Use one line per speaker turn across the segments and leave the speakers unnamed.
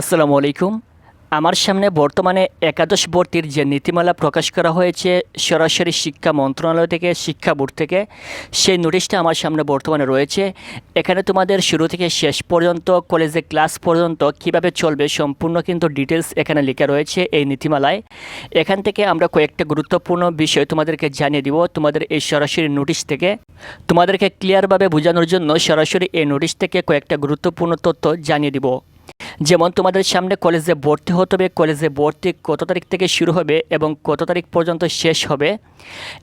আসসালামু আলাইকুম। আমার সামনে বর্তমানে একাদশ ভর্তির যে নীতিমালা প্রকাশ করা হয়েছে, সরাসরি শিক্ষা মন্ত্রণালয় থেকে, শিক্ষা বোর্ড থেকে, সেই নোটিশটা আমার সামনে বর্তমানে রয়েছে। এখানে তোমাদের শুরু থেকে শেষ পর্যন্ত, কলেজে ক্লাস পর্যন্ত কীভাবে চলবে সম্পূর্ণ কিন্তু ডিটেলস এখানে লেখা রয়েছে এই নীতিমালায়। এখান থেকে আমরা কয়েকটা গুরুত্বপূর্ণ বিষয় তোমাদেরকে জানিয়ে দিব তোমাদের এই সরাসরি নোটিশ থেকে। তোমাদেরকে ক্লিয়ারভাবে বোঝানোর জন্য সরাসরি এই নোটিশ থেকে কয়েকটা গুরুত্বপূর্ণ তথ্য জানিয়ে দিব। যেমন তোমাদের সামনে কলেজে ভর্তি হতে হবে, কলেজে ভর্তি কত তারিখ থেকে শুরু হবে এবং কত তারিখ পর্যন্ত শেষ হবে,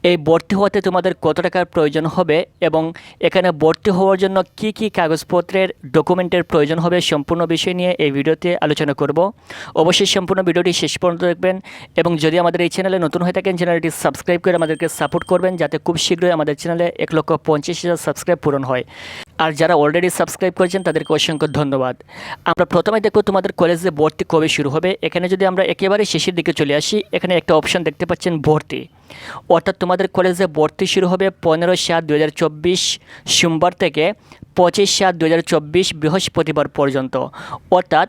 এই ভর্তি হতে তোমাদের কত টাকার প্রয়োজন হবে এবং এখানে ভর্তি হওয়ার জন্য কি কি কাগজপত্রের ডকুমেন্টের প্রয়োজন হবে সম্পূর্ণ বিষয় নিয়ে এই ভিডিওতে আলোচনা করব। অবশ্যই সম্পূর্ণ ভিডিওটি শেষ পর্যন্ত দেখবেন এবং যদি আমাদের এই চ্যানেলে নতুন হয়ে থাকেন, চ্যানেলটি সাবস্ক্রাইব করে আমাদেরকে সাপোর্ট করবেন যাতে খুব শীঘ্রই আমাদের চ্যানেলে এক লক্ষ পঞ্চাশ হাজার সাবস্ক্রাইব পূরণ হয়। আর যারা অলরেডি সাবস্ক্রাইব করেছেন, তাদেরকে অসংখ্য ধন্যবাদ। আমরা প্রথমে দেখব তোমাদের কলেজে ভর্তি কবে শুরু হবে। এখানে যদি আমরা একেবারে শেষের দিকে চলে আসি, এখানে একটা অপশন দেখতে পাচ্ছেন, ভর্তি। অর্থাৎ তোমাদের কলেজে ভর্তি শুরু হবে পনেরো সাত দু সোমবার থেকে পঁচিশ সাত দু বৃহস্পতিবার পর্যন্ত। অর্থাৎ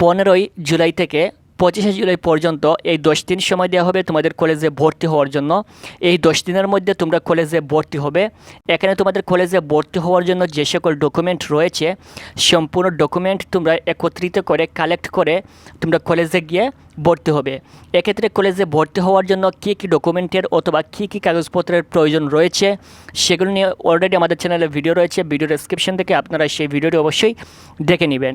পনেরোই জুলাই থেকে পঁচিশে জুলাই পর্যন্ত এই দশ দিন সময় দেওয়া হবে তোমাদের কলেজে ভর্তি হওয়ার জন্য। এই দশ দিনের মধ্যে তোমরা কলেজে ভর্তি হবে। এখানে তোমাদের কলেজে ভর্তি হওয়ার জন্য যে সকল ডকুমেন্ট রয়েছে, সম্পূর্ণ ডকুমেন্ট তোমরা একত্রিত করে কালেক্ট করে তোমরা কলেজে গিয়ে ভর্তি হবে। এক্ষেত্রে কলেজে ভর্তি হওয়ার জন্য কী কী ডকুমেন্টের অথবা কী কী কাগজপত্রের প্রয়োজন রয়েছে, সেগুলো নিয়ে অলরেডি আমাদের চ্যানেলে ভিডিও রয়েছে। ভিডিও ডেসক্রিপশন থেকে আপনারা সেই ভিডিওটি অবশ্যই দেখে নেবেন।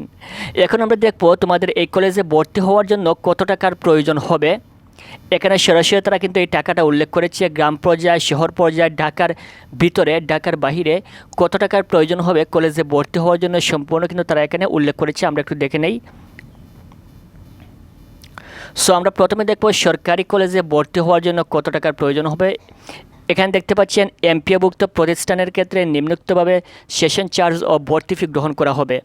এখন আমরা দেখব তোমাদের এই কলেজে ভর্তি হওয়ার জন্য কত টাকার প্রয়োজন হবে। এখানে সরাসরি তারা কিন্তু এই টাকাটা উল্লেখ করেছে। গ্রাম পর্যায়ে, শহর পর্যায়ে, ঢাকার ভিতরে, ঢাকার বাহিরে কত টাকার প্রয়োজন হবে কলেজে ভর্তি হওয়ার জন্য সম্পূর্ণ কিন্তু তারা এখানে উল্লেখ করেছে। আমরা একটু দেখে নেই। সো আমরা প্রথমে দেখব সরকারি কলেজে ভর্তি হওয়ার জন্য কত টাকার প্রয়োজন হবে। এখানে দেখতে পাচ্ছেন, এমপিওভুক্ত প্রতিষ্ঠানের ক্ষেত্রে নিম্নোক্তভাবে সেশন চার্জ ও ভর্তি ফি গ্রহণ করা হবে।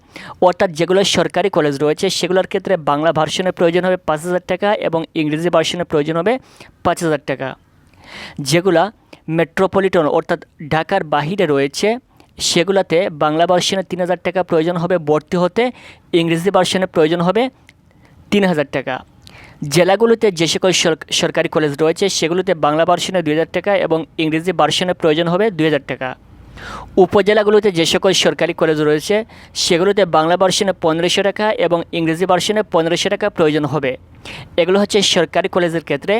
অর্থাৎ যেগুলো সরকারি কলেজ রয়েছে, সেগুলোর ক্ষেত্রে বাংলা ভার্সনের প্রয়োজন হবে পাঁচ হাজার টাকা এবং ইংরেজি ভার্সনের প্রয়োজন হবে পাঁচ হাজার টাকা। যেগুলা মেট্রোপলিটন অর্থাৎ ঢাকার বাহিরে রয়েছে, সেগুলোতে বাংলা ভার্সনে তিন হাজার টাকা প্রয়োজন হবে, ভর্তি হতে ইংরেজি ভার্সনের প্রয়োজন হবে তিন হাজার টাকা। জেলাগুলোতে যে সকল সরকারি কলেজ রয়েছে, সেগুলোতে বাংলা ভার্সনে দুই হাজার টাকা এবং ইংরেজি ভার্সনের প্রয়োজন হবে দুই হাজার টাকা। উপজেলাগুলোতে যে সকল সরকারি কলেজ রয়েছে, সেগুলোতে বাংলা ভার্সনে পনেরোশো টাকা এবং ইংরেজি ভার্সনে পনেরোশো টাকা প্রয়োজন হবে। এগুলো হচ্ছে সরকারি কলেজের ক্ষেত্রে।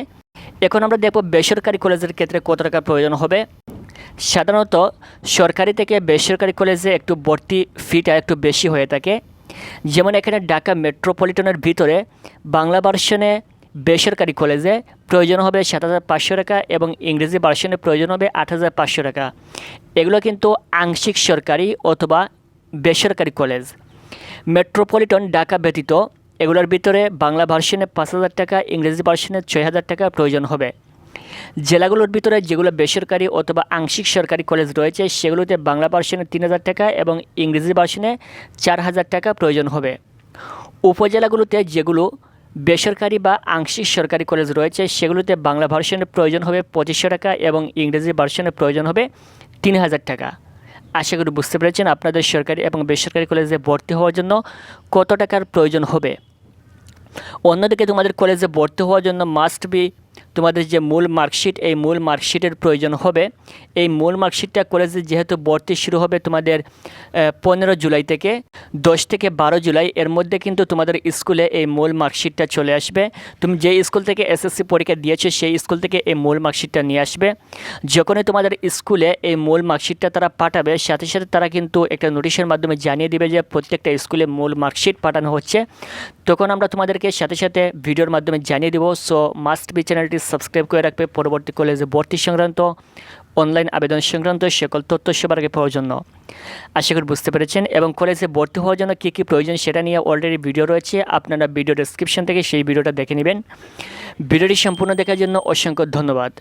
এখন আমরা দেখব বেসরকারি কলেজের ক্ষেত্রে কত টাকা প্রয়োজন হবে। সাধারণত সরকারি থেকে বেসরকারি কলেজে একটু ভর্তি ফিটা একটু বেশি হয়ে থাকে। যেমন এখানে ঢাকা মেট্রোপলিটনের ভিতরে বাংলা ভার্সনে বেসরকারি কলেজে প্রয়োজন হবে সাত হাজার পাঁচশো টাকা এবং ইংরেজি ভার্সনে প্রয়োজন হবে আট হাজার পাঁচশো টাকা। এগুলো কিন্তু আংশিক সরকারি অথবা বেসরকারি কলেজ। মেট্রোপলিটন ঢাকা ব্যতীত এগুলোর ভিতরে বাংলা ভার্সনে পাঁচ হাজার টাকা, ইংরেজি ভার্সনে ছয় হাজার টাকা প্রয়োজন হবে। জেলাগুলোর ভিতরে যেগুলো বেসরকারি অথবা আংশিক সরকারি কলেজ রয়েছে, সেগুলোতে বাংলা ভার্সনে তিন হাজার টাকা এবং ইংরেজি ভার্সনে চার হাজার টাকা প্রয়োজন হবে। উপজেলাগুলোতে যেগুলো বেসরকারি বা আংশিক সরকারি কলেজ রয়েছে, সেগুলোতে বাংলা ভার্সনের প্রয়োজন হবে পঁচিশশো টাকা এবং ইংরেজি ভার্সনের প্রয়োজন হবে তিন হাজার টাকা। আশা করি বুঝতে পেরেছেন আপনাদের সরকারি এবং বেসরকারি কলেজে ভর্তি হওয়ার জন্য কত টাকার প্রয়োজন হবে। অন্যদিকে তোমাদের কলেজে ভর্তি হওয়ার জন্য মাস্ট বি তোমাদের যে মূল মার্কশিট, এই মূল মার্কশিটের প্রয়োজন হবে। এই মূল মার্কশিটটা কলেজে যেহেতু ভর্তি শুরু হবে তোমাদের পনেরো জুলাই থেকে দশ থেকে বারো জুলাই, এর মধ্যে কিন্তু তোমাদের স্কুলে এই মূল মার্কশিটটা চলে আসবে। তুমি যে স্কুল থেকে এসএসসি পরীক্ষা দিয়েছ, সেই স্কুল থেকে এই মূল মার্কশিটটা নিয়ে আসবে। যখনই তোমাদের স্কুলে এই মূল মার্কশিটটা তারা পাঠাবে, সাথে সাথে তারা কিন্তু একটা নোটিশের মাধ্যমে জানিয়ে দিবে যে প্রত্যেকটা স্কুলে মূল মার্কশিট পাঠানো হচ্ছে। তখন আমরা তোমাদেরকে সাথে সাথে ভিডিওর মাধ্যমে জানিয়ে দেবো। সো মাস্ট বি চ্যানেলটি সাবস্ক্রাইব করে রাখবে। পরবর্তী কলেজে ভর্তি সংক্রান্ত অনলাইন আবেদন সংক্রান্ত সকল তথ্য সবার আগে পাওয়ার জন্য। আশা করি বুঝতে পেরেছেন। এবং কলেজে ভর্তি হওয়ার জন্য কী কী প্রয়োজন সেটা নিয়ে অলরেডি ভিডিও রয়েছে। আপনারা ভিডিও ডেসক্রিপশন থেকে সেই ভিডিওটা দেখে নেবেন। ভিডিওটি সম্পূর্ণ দেখার জন্য অসংখ্য ধন্যবাদ।